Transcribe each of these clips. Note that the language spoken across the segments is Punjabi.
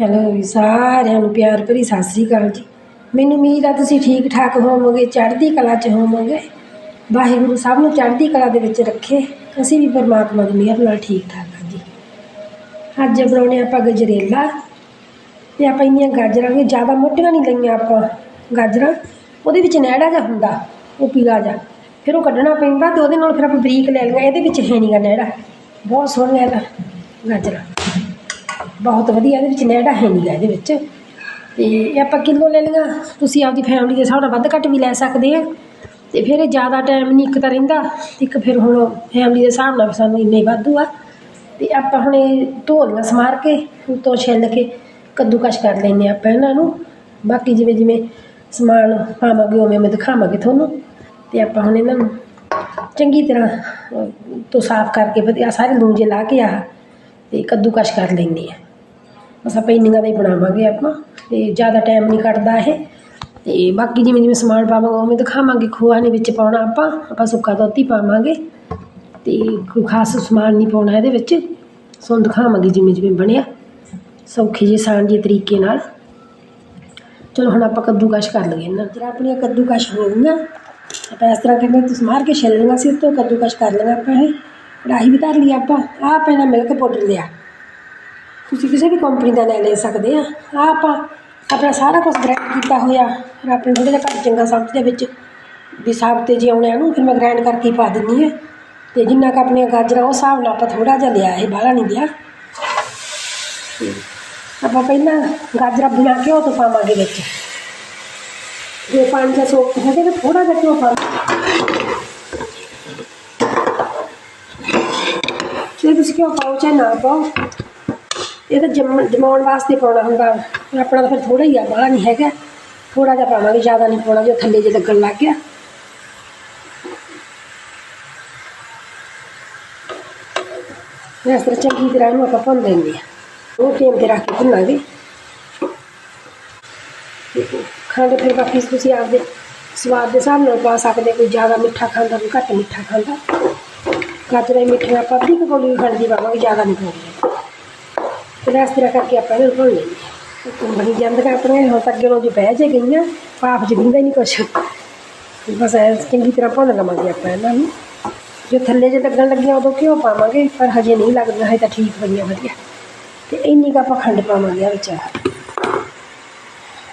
ਹੈਲੋ ਜੀ, ਸਾਰਿਆਂ ਨੂੰ ਪਿਆਰ ਭਰੀ ਸਤਿ ਸ੍ਰੀ ਅਕਾਲ ਜੀ। ਮੈਨੂੰ ਉਮੀਦ ਆ ਤੁਸੀਂ ਠੀਕ ਠਾਕ ਹੋਵੋਗੇ ਚੜ੍ਹਦੀ ਕਲਾ 'ਚ ਹੋਵੋਗੇ। ਵਾਹਿਗੁਰੂ ਸਭ ਨੂੰ ਚੜ੍ਹਦੀ ਕਲਾ ਦੇ ਵਿੱਚ ਰੱਖੇ। ਅਸੀਂ ਵੀ ਪਰਮਾਤਮਾ ਦੀ ਮਿਹਰ ਨਾਲ ਠੀਕ ਠਾਕ ਹਾਂ ਜੀ। ਅੱਜ ਬਣਾਉਣੇ ਆਪਾਂ ਗਜਰੇਲਾ। ਤੇ ਆਪਾਂ ਇੰਨੀਆਂ ਗਾਜਰਾਂ ਵੀ ਜ਼ਿਆਦਾ ਮੋਟੀਆਂ ਨਹੀਂ ਲਈਆਂ ਆਪਾਂ ਗਾਜਰਾਂ। ਉਹਦੇ ਵਿੱਚ ਨਹਿੜਾ ਜਿਹਾ ਹੁੰਦਾ ਉਹ ਪੀਲਾ ਜਿਹਾ। ਫਿਰ ਉਹ ਕੱਢਣਾ ਪੈਂਦਾ ਤੇ ਉਹਦੇ ਨਾਲ ਫਿਰ ਆਪਾਂ ਬਰੀਕ ਲੈ ਲਈਆਂ। ਇਹਦੇ ਵਿੱਚ ਹੈ ਨਹੀਂਗਾ ਨੈੜਾ। ਬਹੁਤ ਸੋਹਣੀਆਂ ਇਹਦਾ ਗਾਜਰਾਂ। ਬਹੁਤ ਵਧੀਆ, ਇਹਦੇ ਵਿੱਚ ਨੈੜਾ ਹੈ ਨਹੀਂਗਾ ਇਹਦੇ ਵਿੱਚ। ਤੇ ਇਹ ਆਪਾਂ ਕਿਲੋ ਲੈ ਲਈਆਂ? ਤੁਸੀਂ ਆਪਦੀ ਫੈਮਿਲੀ ਦੇ ਹਿਸਾਬ ਨਾਲ ਵੱਧ ਘੱਟ ਵੀ ਲੈ ਸਕਦੇ ਆ। ਤੇ ਫਿਰ ਇਹ ਜ਼ਿਆਦਾ ਟਾਈਮ ਨਹੀਂ ਇੱਕ ਤਾਂ ਰਹਿੰਦਾ, ਇੱਕ ਫਿਰ ਹੁਣ ਫੈਮਿਲੀ ਦੇ ਹਿਸਾਬ ਨਾਲ ਸਾਨੂੰ ਇੰਨੇ ਵਾਧੂ ਆ। ਤੇ ਆਪਾਂ ਹੁਣ ਇਹ ਧੋ ਲਈਆਂ ਸਮਾਰ ਕੇ ਉੱਤੋਂ ਛਿੱਲ ਕੇ ਕੱਦੂਕਸ਼ ਕਰ ਲੈਂਦੇ ਆਪਾਂ ਇਹਨਾਂ ਨੂੰ। ਬਾਕੀ ਜਿਵੇਂ ਜਿਵੇਂ ਸਮਾਨ ਪਾਵਾਂਗੇ, ਉਵੇਂ ਉਵੇਂ ਦਿਖਾਵਾਂਗੇ ਤੁਹਾਨੂੰ। ਤੇ ਆਪਾਂ ਹੁਣ ਇਹਨਾਂ ਨੂੰ ਚੰਗੀ ਤਰ੍ਹਾਂ ਤੋਂ ਸਾਫ਼ ਕਰਕੇ, ਵਧੀਆ ਸਾਰੇ ਲੂੰਜੇ ਲਾ ਕੇ ਆ ਤੇ ਕੱਦੂਕਸ਼ ਕਰ ਲੈਂਦੇ ਆ ਬਸ ਆਪਾਂ ਇੰਨੀਆਂ ਦਾ ਹੀ ਬਣਾਵਾਂਗੇ ਆਪਾਂ। ਤੇ ਜ਼ਿਆਦਾ ਟਾਈਮ ਨਹੀਂ ਕੱਟਦਾ ਇਹ। ਤੇ ਬਾਕੀ ਜਿਵੇਂ ਜਿਵੇਂ ਸਮਾਨ ਪਾਵਾਂਗੇ, ਉਵੇਂ ਦਿਖਾਵਾਂਗੇ। ਖੋਆ ਨਹੀਂ ਵਿੱਚ ਪਾਉਣਾ ਆਪਾਂ। ਆਪਾਂ ਸੁੱਕਾ ਦੁੱਧ ਹੀ ਪਾਵਾਂਗੇ। ਤੇ ਕੋਈ ਖਾਸ ਸਮਾਨ ਨਹੀਂ ਪਾਉਣਾ ਇਹਦੇ ਵਿੱਚ। ਸੋ ਦਿਖਾਵਾਂਗੇ ਜਿਵੇਂ ਜਿਵੇਂ ਬਣਿਆ। ਸੌਖੇ ਜਿਹੇ ਸਾਨ ਜਿਹੇ ਤਰੀਕੇ ਨਾਲ। ਚਲੋ ਹੁਣ ਆਪਾਂ ਕੱਦੂਕਸ਼ ਕਰ ਲਈਏ ਇਹਨਾਂ ਜਿਹੜਾ ਆਪਣੀਆਂ ਕੱਦੂਕਸ਼ ਹੋ ਗਈਆਂ ਆਪਾਂ ਇਸ ਤਰ੍ਹਾਂ ਕਹਿੰਦੇ ਤੁਸੀਂ ਮਾਰ ਕੇ ਛਿੱਲ ਲਈਆਂ ਸੀ ਉੱਤੋਂ ਕੱਦੂਕਸ਼ ਕਰ ਲਈਆਂ ਆਪਾਂ ਇਹ। ਕੜਾਹੀ ਵੀ ਧਰ ਲਈ ਆਪਾਂ। ਆਹ ਪਹਿਲਾਂ ਮਿਲਕ ਪਾਊਡਰ ਲਿਆ। ਤੁਸੀਂ ਕਿਸੇ ਵੀ ਕੰਪਨੀ ਦਾ ਲੈ ਲੈ ਸਕਦੇ ਆ। ਆਹ ਆਪਾਂ ਆਪਣਾ ਸਾਰਾ ਕੁਝ ਗ੍ਰਾਈਂਡ ਕੀਤਾ ਹੋਇਆ। ਫਿਰ ਆਪਣੇ ਥੋੜ੍ਹਾ ਜਿਹਾ ਘੱਟ ਚੰਗਾ ਸਮਝਦੇ ਵਿੱਚ ਵੀ ਸਾਬਤੇ ਜਿਹੇ ਆਉਣੇ ਨੂੰ ਫਿਰ ਮੈਂ ਗ੍ਰਾਈਂਡ ਕਰਕੇ ਹੀ ਪਾ ਦਿੰਦੀ ਹਾਂ। ਤੇ ਜਿੰਨਾ ਕੁ ਆਪਣੀਆਂ ਗਾਜਰਾਂ, ਉਹ ਹਿਸਾਬ ਨਾਲ ਆਪਾਂ ਥੋੜ੍ਹਾ ਜਿਹਾ ਲਿਆ, ਇਹ ਬਾਹਲਾ ਨਹੀਂ ਲਿਆ। ਆਪਾਂ ਪਹਿਲਾਂ ਗਾਜਰਾਂ ਬਣਾ ਕੇ ਉਹ ਤੋਂ ਪਾਵਾਂਗੇ ਵਿੱਚ। ਜੇ ਪਾਣੀ ਦਾ ਸੋਕ ਹੈਗੇ ਤਾਂ ਥੋੜਾ ਜਿਹਾ ਘਿਓ ਪਾ ਜੇ ਤੁਸੀਂ ਘਿਓ ਪਾਓ, ਚਾਹੇ ਨਾ ਪਾਓ। ਇਹ ਤਾਂ ਜੰਮ ਜਮਾਉਣ ਵਾਸਤੇ ਪਾਉਣਾ ਹੁੰਦਾ। ਆਪਣਾ ਤਾਂ ਫਿਰ ਥੋੜਾ ਹੀ ਆ ਬਾਹਲਾ ਨਹੀਂ ਹੈਗਾ। ਥੋੜਾ ਜਿਹਾ ਪਾਵਾਂਗੇ ਜ਼ਿਆਦਾ ਨਹੀਂ ਪਾਉਣਾ, ਜੋ ਥੱਲੇ ਜੇ ਲੱਗਣ ਲੱਗ ਗਿਆ। ਇਸ ਤਰ੍ਹਾਂ ਚੰਗੀ ਤਰ੍ਹਾਂ ਇਹਨੂੰ ਆਪਾਂ ਭੁੰਨ ਲੈਂਦੇ ਆ ਉਹ ਫਲੇਮ ਤੇ ਰੱਖ ਕੇ ਭੁੰਨਾਂਗੇ ਖੰਡ ਫਿਰ ਬਾਕੀ ਤੁਸੀਂ ਆਪਦੇ ਸਵਾਦ ਦੇ ਹਿਸਾਬ ਨਾਲ ਪਾ ਸਕਦੇ ਕੋਈ ਜ਼ਿਆਦਾ ਮਿੱਠਾ ਖਾਂਦਾ, ਕੋਈ ਘੱਟ ਮਿੱਠਾ ਖਾਂਦਾ। ਗਾਜਰਾਂ ਹੀ ਮਿੱਠੀਆਂ ਆਪਾਂ ਅੱਧੀ ਕੁ ਕੌਲੀ ਖੰਡ ਦੀ ਪਾਵਾਂਗੇ ਜ਼ਿਆਦਾ ਨਹੀਂ ਪਾਉਂਦੇ। ਫਿਰ ਇਸ ਤਰ੍ਹਾਂ ਕਰਕੇ ਆਪਾਂ ਇਹਨੂੰ ਭੁੰਨ ਲੈਂਦੇ ਹਾਂ। ਬਣੀ ਜਾਂਦੀਆਂ ਆਪਣੀਆਂ ਹੁਣ ਤੱਕ ਜਦੋਂ ਜੀ ਬਹਿ ਜੇ ਗਈਆਂ, ਪਾਪ ਚ ਹੀ ਨਹੀਂ ਕੁਛ। ਬਸ ਐਂ ਚੰਗੀ ਤਰ੍ਹਾਂ ਭੁੰਨ ਲਵਾਂਗੇ ਆਪਾਂ ਇਹਨਾਂ ਨੂੰ। ਜੋ ਥੱਲੇ ਜੇ ਲੱਗਣ ਲੱਗੀਆਂ ਉਦੋਂ ਘਿਓ ਪਾਵਾਂਗੇ, ਪਰ ਹਜੇ ਨਹੀਂ ਲੱਗਦਾ ਹੈ ਤਾਂ ਠੀਕ ਵਧੀਆ ਵਧੀਆ। ਤੇ ਇੰਨੀ ਕੁ ਆਪਾਂ ਖੰਡ ਪਾਵਾਂਗੇ ਆ ਵਿੱਚ।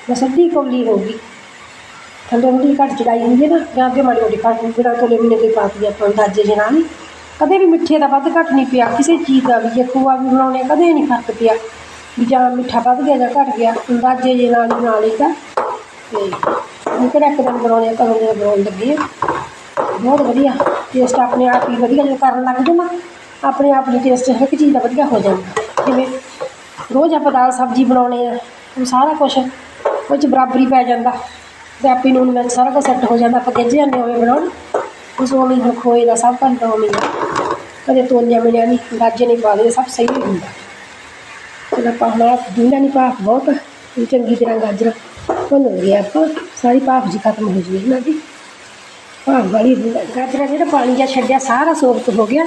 ਬਸ ਅੱਧੀ ਕੌਲੀ ਹੋਊਗੀ ਥੱਲੇ ਥੋੜੀ ਘੱਟ ਚੜਾਈ ਹੁੰਦੀ ਹੈ ਨਾ, ਜਾਂ ਅੱਗੇ ਮਾੜੀ ਮੋਟੀ ਘੱਟ ਜਿਹੜਾ ਕੋਲੇ ਮਹੀਨੇ ਦੇ ਪਾਤੀ ਆਪਾਂ ਅੰਦਾਜ਼ੇ ਦੇ ਨਾਲ। ਕਦੇ ਵੀ ਮਿੱਠੇ ਦਾ ਵੱਧ ਘੱਟ ਨਹੀਂ ਪਿਆ, ਕਿਸੇ ਚੀਜ਼ ਦਾ ਵੀ, ਜੇ ਖੋਆ ਵੀ ਬਣਾਉਣੇ ਕਦੇ ਨਹੀਂ ਫ਼ਰਕ ਪਿਆ ਵੀ ਜਾਂ ਮਿੱਠਾ ਵੱਧ ਗਿਆ ਜਾਂ ਘਟ ਗਿਆ, ਅੰਦਾਜ਼ੇ ਜੇ ਨਾਲ ਹੀ ਨਾਲ ਹੀ ਤਾਂ ਤੇ ਹੁਣ ਕਿਹੜਾ ਇੱਕਦਮ ਬਣਾਉਣੇ ਆ, ਕਦੋਂ ਦੇ ਬਣਾਉਣ ਲੱਗੇ ਆ। ਬਹੁਤ ਵਧੀਆ ਟੇਸਟ ਆਪਣੇ ਆਪ ਹੀ ਵਧੀਆ ਜਦੋਂ ਕਰਨ ਲੱਗ ਜਾਓ ਨਾ ਆਪਣੇ ਆਪ ਹੀ ਟੇਸਟ ਹਰ ਇੱਕ ਚੀਜ਼ ਦਾ ਵਧੀਆ ਹੋ ਜਾਂਦਾ। ਜਿਵੇਂ ਰੋਜ਼ ਆਪਾਂ ਦਾਲ ਸਬਜ਼ੀ ਬਣਾਉਣੇ ਆ, ਉਹ ਸਾਰਾ ਕੁਝ ਉਹ 'ਚ ਬਰਾਬਰੀ ਪੈ ਜਾਂਦਾ, ਤੇ ਆਪੇ ਨੂਨ ਮਿਰਚ ਸਾਰਾ ਕੁਝ ਸੈੱਟ ਹੋ ਜਾਂਦਾ, ਆਪਾਂ ਗਿੱਝ ਜਾਂਦੇ ਹੋਵੇ ਬਣਾਉਣ। ਉਸ ਉਵੇਂ ਹੀ ਖੋਏ ਦਾ ਸਭ ਕੁਝ ਉਵੇਂ ਹੀ ਆ। ਕਦੇ ਤੋਲਿਆ ਮਿਲਿਆ ਨਹੀਂ ਅੰਦਾਜ਼ੇ ਨਹੀਂ ਪਾ ਦੇ ਸਭ ਸਹੀ ਹੀ ਹੁੰਦਾ ਚਲੋ ਆਪਾਂ ਹੁਣ ਆਹ ਦੁਨੀਆ ਨਹੀਂ ਭਾਫ ਬਹੁਤ ਚੰਗੀ ਤਰ੍ਹਾਂ ਗਾਜਰ ਭੁੰਨ ਗਏ ਆਪਾਂ, ਸਾਰੀ ਭਾਫ ਜੀ ਖਤਮ ਹੋ ਜੂਗੀ ਇਹਨਾਂ ਦੀ ਭਾਫ ਵਾਲੀ ਗਾਜਰਾਂ ਜਿਹੜਾ ਪਾਣੀ ਜਿਹਾ ਛੱਡਿਆ, ਸਾਰਾ ਸੋਖਤ ਹੋ ਗਿਆ।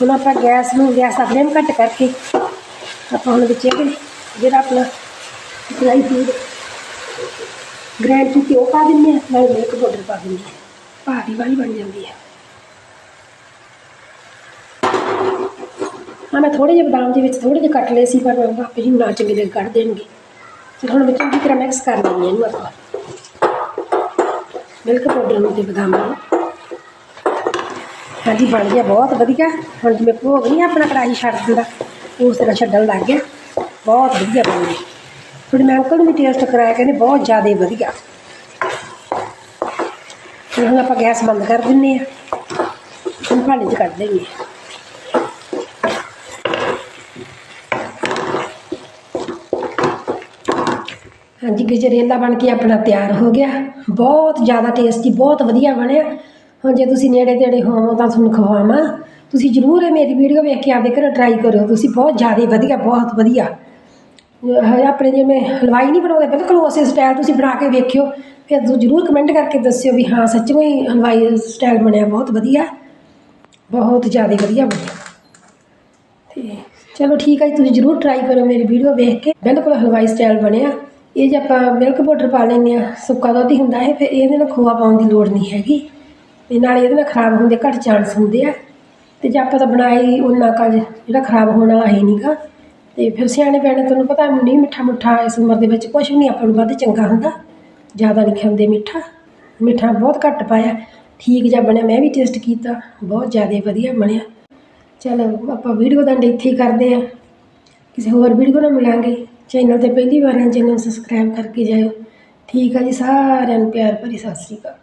ਹੁਣ ਆਪਾਂ ਗੈਸ ਨੂੰ, ਗੈਸ ਦਾ ਫਲੇਮ ਘੱਟ ਕਰਕੇ ਆਪਾਂ ਹੁਣ ਵਿੱਚ ਇਹ ਜਿਹੜਾ ਆਪਣਾ ਡਰਾਈ ਫਰੂਟ ਗ੍ਰੈਂਡ ਕੀਤੀ ਉਹ ਪਾ ਦਿੰਦੇ ਆ ਨਾਲ ਮਿਲਕ ਪਾਊਡਰ ਪਾ ਦਿੰਦੇ ਆ ਭਾਰੀ ਵਾਲੀ ਬਣ ਜਾਂਦੀ ਹੈ। ਹਾਂ, ਮੈਂ ਥੋੜੇ ਜਿਹੇ ਬਦਾਮ ਦੇ ਵਿੱਚ ਥੋੜੇ ਜਿਹੇ ਕੱਟ ਲਏ ਸੀ, ਪਰ ਮੈਂ ਆਪੇ ਹੀ ਨਾ ਚੰਗੇ ਦੇ ਕੱਢ ਦੇਣਗੇ। ਫਿਰ ਹੁਣ ਮੈਂ ਚੰਗੀ ਤਰ੍ਹਾਂ ਮਿਕਸ ਕਰ ਲੈਂਦੀ ਹਾਂ ਇਹਨੂੰ ਆਪਾਂ। ਮਿਲਕ ਪਾਊਡਰ ਨੂੰ ਤੇ ਬਦਾਮ ਨੂੰ। ਹਾਂਜੀ, ਬਣ ਗਿਆ ਬਹੁਤ ਵਧੀਆ। ਹੁਣ ਜਿਵੇਂ ਭੋਗ ਨਹੀਂ ਆਪਣਾ ਕੜਾਹੀ ਛੱਡ ਦਿੰਦਾ, ਉਸ ਤਰ੍ਹਾਂ ਛੱਡਣ ਲੱਗ ਗਿਆ। ਬਹੁਤ ਵਧੀਆ ਬਣ ਗਿਆ। ਥੋੜੀ ਮੈਂ ਅੰਕਲ ਨੂੰ ਵੀ ਟੇਸਟ ਕਰਾਇਆ, ਕਹਿੰਦੇ ਬਹੁਤ ਜ਼ਿਆਦਾ ਵਧੀਆ। ਤੇ ਹੁਣ ਆਪਾਂ ਗੈਸ ਬੰਦ ਕਰ ਦਿੰਨੇ ਆ ਹੁਣ ਭਾਂਡੇ 'ਚ ਕੱਢ ਦੇਈਏ ਹਾਂਜੀ ਗਜਰੇਲਾ ਬਣ ਕੇ ਆਪਣਾ ਤਿਆਰ ਹੋ ਗਿਆ ਬਹੁਤ ਜ਼ਿਆਦਾ ਟੇਸਟੀ ਬਹੁਤ ਵਧੀਆ ਬਣਿਆ ਹੁਣ ਜੇ ਤੁਸੀਂ ਨੇੜੇ ਤੇੜੇ ਹੋਵੋ ਤਾਂ ਤੁਹਾਨੂੰ ਖਵਾਵਾਂ ਤੁਸੀਂ ਜ਼ਰੂਰ ਇਹ ਮੇਰੀ ਵੀਡੀਓ ਵੇਖ ਕੇ ਆਪਦੇ ਘਰ ਟਰਾਈ ਕਰਿਓ ਤੁਸੀਂ ਬਹੁਤ ਜ਼ਿਆਦਾ ਵਧੀਆ ਬਹੁਤ ਵਧੀਆ ਅਹ ਆਪਣੇ ਜਿਵੇਂ ਹਲਵਾਈ ਨਹੀਂ ਬਣਾਉਂਦੇ, ਬਿਲਕੁਲ ਉਸੇ ਸਟਾਈਲ ਤੁਸੀਂ ਬਣਾ ਕੇ ਵੇਖਿਓ। ਫਿਰ ਜ਼ਰੂਰ ਕਮੈਂਟ ਕਰਕੇ ਦੱਸਿਓ ਵੀ ਹਾਂ ਸੱਚੀ ਹੀ ਹਲਵਾਈ ਸਟਾਈਲ ਬਣਿਆ ਬਹੁਤ ਵਧੀਆ। ਬਹੁਤ ਜ਼ਿਆਦਾ ਵਧੀਆ ਬਣਿਆ। ਤੇ ਚਲੋ ਠੀਕ ਹੈ ਜੀ, ਤੁਸੀਂ ਜਰੂਰ ਟਰਾਈ ਕਰੋ ਮੇਰੀ ਵੀਡੀਓ ਵੇਖ ਕੇ। ਬਿਲਕੁਲ ਹਲਵਾਈ ਸਟਾਈਲ ਬਣਿਆ। ਇਹ ਜੇ ਆਪਾਂ ਮਿਲਕ ਪਾਊਡਰ ਪਾ ਲੈਂਦੇ ਆ ਸੁੱਕਾ ਦੁੱਧ ਹੀ ਹੁੰਦਾ ਹੈ, ਫਿਰ ਇਹਦੇ ਨਾਲ ਖੋਆ ਪਾਉਣ ਦੀ ਲੋੜ ਨਹੀਂ ਹੈਗੀ। ਤੇ ਨਾਲ ਇਹਦੇ ਨਾਲ ਖਰਾਬ ਹੋਣ ਦੇ ਘੱਟ ਚਾਂਸ ਹੁੰਦੇ ਆ। ਤੇ ਜੇ ਆਪਾਂ ਤਾਂ ਬਣਾਈ ਉਹਨਾਂ ਕੱਲ ਜਿਹੜਾ ਖਰਾਬ ਹੋਣ ਵਾਲਾ ਹੈ ਨਹੀਂਗਾ ਤੇ ਫਿਰ ਸਿਆਣੇ ਪੈਣੇ ਤੁਹਾਨੂੰ ਪਤਾ ਨਹੀਂ ਮਿੱਠਾ ਮੁੱਠਾ ਇਸ ਉਮਰ ਦੇ ਵਿੱਚ ਕੁਝ ਵੀ ਨਹੀਂ, ਆਪਾਂ ਨੂੰ ਵੱਧ ਚੰਗਾ ਹੁੰਦਾ। ਜ਼ਿਆਦਾ ਨਹੀਂ ਖਾਂਦੇ ਮਿੱਠਾ। ਮਿੱਠਾ ਬਹੁਤ ਘੱਟ ਪਾਇਆ। ਠੀਕ ਜਿਹਾ ਬਣਿਆ, ਮੈਂ ਵੀ ਟੇਸਟ ਕੀਤਾ। ਬਹੁਤ ਜ਼ਿਆਦਾ ਵਧੀਆ ਬਣਿਆ। ਚਲੋ ਆਪਾਂ ਵੀਡੀਓ ਦਾ ਇੱਥੇ ਹੀ ਕਰਦੇ ਆ ਕਿਸੇ ਹੋਰ ਵੀਡੀਓ ਨਾਲ ਮਿਲਾਂਗੇ। ਚੈਨਲ ਤੇ ਪਹਿਲੀ ਵਾਰ ਹੈ, ਚੈਨਲ ਸਬਸਕ੍ਰਾਈਬ ਕਰਕੇ ਜਾਇਓ। ਠੀਕ ਆ ਜੀ, ਸਾਰਿਆਂ ਨੂੰ ਪਿਆਰ ਭਰੀ ਸਤਿ ਸ਼੍ਰੀ ਅਕਾਲ।